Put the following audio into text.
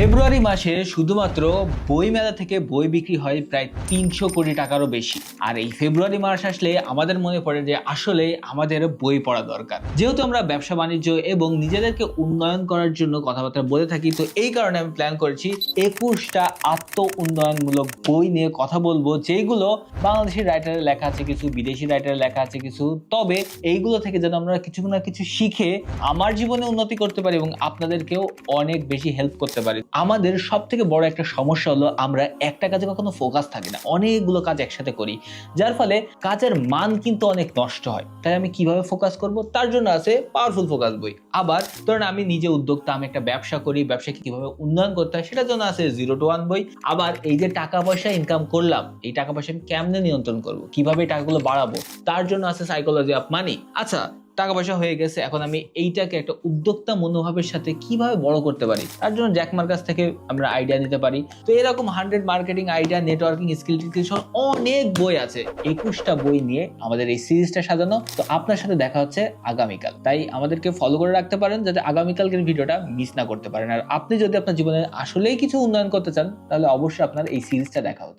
ফেব্রুয়ারি মাসে শুধুমাত্র বই মেলা থেকে বই বিক্রি হয় প্রায় তিনশো কোটি টাকারও বেশি। আর এই ফেব্রুয়ারি মাস আসলে আমাদের মনে পড়ে যে আসলে আমাদের বই পড়া দরকার। যেহেতু আমরা ব্যবসা বাণিজ্য এবং নিজেদেরকে উন্নয়ন করার জন্য কথাবার্তা বলে থাকি, তো এই কারণে আমি প্ল্যান করেছি একুশটা আত্ম উন্নয়নমূলক বই নিয়ে কথা বলব, যেগুলো বাংলাদেশি রাইটারের লেখা আছে কিছু, বিদেশি রাইটারের লেখা আছে কিছু। তবে এইগুলো থেকে যেন আমরা কিছু না কিছু শিখে আমার জীবনে উন্নতি করতে পারি এবং আপনাদেরকেও অনেক বেশি হেল্প করতে পারি। আমাদের সব থেকে বড় একটা সমস্যা হলো আমরা একটা কাজে কখনো ফোকাস থাকি না। অনেকগুলো কাজ একসাথে করি, যার ফলে কাজের মান কিন্তু অনেক নষ্ট হয়। তাই আমি কীভাবে ফোকাস করব? তার জন্য আছে পাওয়ারফুল ফোকাস বই। আবার ধরেন আমি নিজে উদ্যোক্তা, আমি একটা ব্যবসা করি, ব্যবসাকে কীভাবে উন্নয়ন করতে হয় সেটার জন্য আছে জিরো টু ওয়ান বই। আবার এই যে টাকা পয়সা ইনকাম করলাম, এই টাকা পয়সা আমি কেমনে নিয়ন্ত্রণ করব? কীভাবে টাকাগুলো বাড়াবো? তার জন্য আছে সাইকোলজি অফ মানি আচ্ছা টাকা পয়সা হয়ে গেছে, এখন আমি এইটাকে একটা উদ্যোক্তা মনোভাবের সাথে কীভাবে বড় করতে পারি? তার জন্য জ্যাকমার কাছ থেকে আমরা আইডিয়া নিতে পারি। তো এরকম hundred marketing idea networking skill till সহ অনেক বই আছে। একুশটা বই নিয়ে আমাদের এই সিরিজটা সাজানো। তো আপনার সাথে দেখা হচ্ছে আগামীকাল। তাই আমাদেরকে ফলো করে রাখতে পারেন যাতে আগামীকালকের ভিডিওটা মিস না করতে পারেন। আর আপনি যদি আপনার জীবনে আসলেই কিছু উন্নয়ন করতে চান, তাহলে অবশ্যই আপনার এই সিরিজটা দেখা উচিত